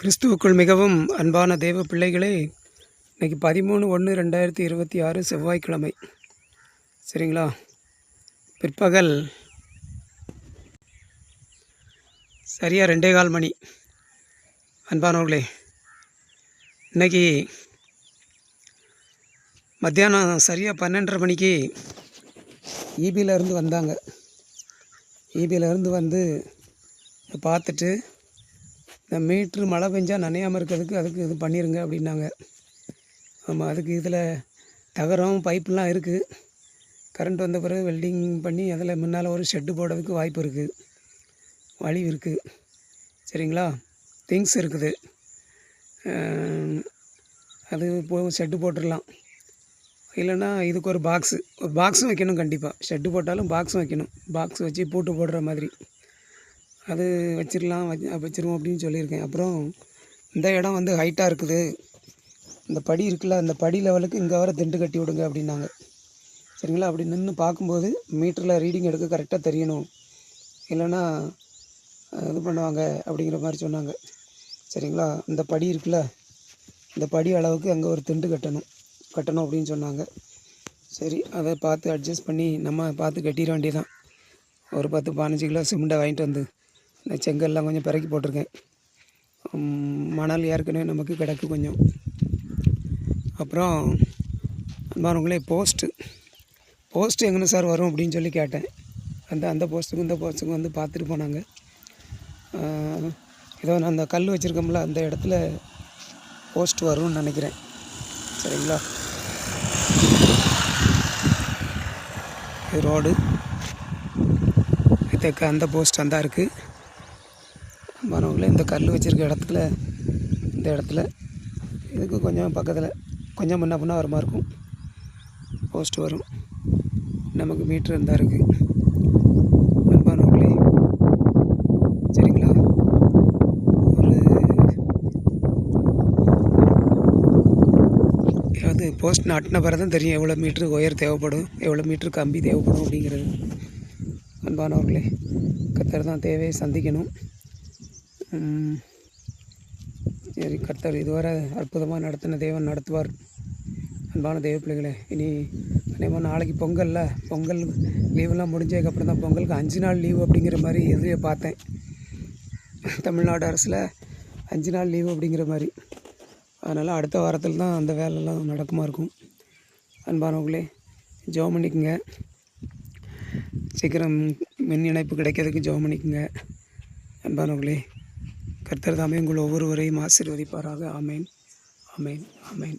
கிறிஸ்துவுக்குள் மிகவும் அன்பான தேவ பிள்ளைகளே இன்னைக்கு பதிமூணு ஒன்று ரெண்டாயிரத்தி இருபத்தி ஆறு செவ்வாய்க்கிழமை. சரிங்களா? பிற்பகல் சரியாக ரெண்டே கால் மணி. அன்பானவர்களே இன்னைக்கு மத்தியானம் சரியாக பன்னெண்டரை மணிக்கு ஈபியில இருந்து வந்தாங்க. ஈபியில இருந்து வந்து பார்த்துட்டு மீட்ரு மழை பெஞ்சால் நனையாமல் இருக்கிறதுக்கு அதுக்கு இது பண்ணிடுங்க அப்படின்னாங்க. ஆமாம் அதுக்கு இதில் தகரம் பைப்லாம் இருக்குது கரண்ட் வந்த பிறகு வெல்டிங் பண்ணி அதில் முன்னால் ஒரு ஷெட்டு போடுறதுக்கு வாய்ப்பு இருக்குது வழி இருக்குது சரிங்களா? திங்ஸ் இருக்குது. அது போ ஷெட்டு போட்டுடலாம் இல்லைன்னா இதுக்கு ஒரு பாக்ஸு. ஒரு பாக்ஸும் வைக்கணும் கண்டிப்பாக ஷெட்டு போட்டாலும் பாக்ஸும் வைக்கணும். பாக்ஸ் வச்சு பூட்டு போடுற மாதிரி. அது வச்சிடலாம் வச்சு வச்சிருவோம் அப்படின்னு சொல்லியிருக்கேன். அப்புறம் இந்த இடம் வந்து ஹைட்டாக இருக்குது. இந்த படி இருக்குல்ல அந்த படி லெவலுக்கு இங்கே வர திண்டு கட்டி விடுங்க அப்படின்னாங்க. சரிங்களா? அப்படி நின்று பார்க்கும்போது மீட்டரில் ரீடிங் எடுக்க கரெக்டாக தெரியணும். இல்லைன்னா இது பண்ணுவாங்க அப்படிங்கிற மாதிரி சொன்னாங்க. சரிங்களா? இந்த படி இருக்குல்ல இந்த படி அளவுக்கு அங்கே ஒரு திண்டு கட்டணும் கட்டணும் அப்படின்னு சொன்னாங்க. சரி அதை பார்த்து அட்ஜஸ்ட் பண்ணி நம்ம பார்த்து கட்டிட வேண்டியதான் ஒரு பத்து பதினஞ்சு கிலோ சிமெண்ட்டை வாங்கிட்டு வந்து இந்த செங்கல்லாம் கொஞ்சம் பிறக்கி போட்டிருக்கேன். மணல் ஏற்கனவே நமக்கு கிடக்கு கொஞ்சம். அப்புறம் அன்பானவங்களே போஸ்ட்டு போஸ்ட்டு எங்கே சார் வரும் அப்படின்னு சொல்லி கேட்டேன். அந்த அந்த போஸ்ட்டுக்கும் இந்த போஸ்ட்டுக்கும் வந்து பார்த்துட்டு போனாங்க. ஏதோ நான் அந்த கல் வச்சுருக்கோம்ல அந்த இடத்துல போஸ்ட் வரும்னு நினைக்கிறேன். சரிங்களா? ரோடு இதுக்கு அந்த போஸ்ட் அந்த இருக்குது மரவில் இந்த கல் வச்சுருக்க இடத்துல இந்த இடத்துல. இதுக்கு கொஞ்சம் பக்கத்தில் கொஞ்சம் முன்ன பின்ன வர மாதிரி இருக்கும் போஸ்ட் வரும். நமக்கு மீட்ரு இருந்தால் இருக்குது அன்பானவர்களே சரிங்களா? ஒரு அதாவது போஸ்ட் நாட்டின பிறகு தான் தெரியும் எவ்வளோ மீட்ரு ஒயர் தேவைப்படும் எவ்வளோ மீட்ரு கம்பி தேவைப்படும் அப்படிங்கிறது. அன்பானவர்களே கத்தர் தான் தேவையை சந்திக்கணும். சரி கர்த்தர் இதுவரை அற்புதமாக நடத்தின தெய்வம் நடத்துவார். அன்பான தெய்வ பிள்ளைகளே இனி அதேமாதிரி நாளைக்கு பொங்கல்ல பொங்கல் லீவெல்லாம் முடிஞ்சதுக்கப்புறம் தான் பொங்கலுக்கு அஞ்சு நாள் லீவு அப்படிங்கிற மாதிரி எதுவே பார்த்தேன். தமிழ்நாடு அரசில் அஞ்சு நாள் லீவு அப்படிங்கிற மாதிரி. அதனால் அடுத்த வாரத்தில் தான் அந்த வேலைலாம் நடக்குமா இருக்கும். அன்பானவங்களே ஜெபம் பண்ணிக்கோங்க. சீக்கிரம் மின் இணைப்பு கிடைக்கிறதுக்கு ஜெபம் பண்ணிக்கங்க. அன்பானவர்களே கர்த்தர் தாமே உங்கள் ஒவ்வொருவரையும் ஆசீர்வதிப்பாராக. ஆமேன். ஆமேன். ஆமேன்.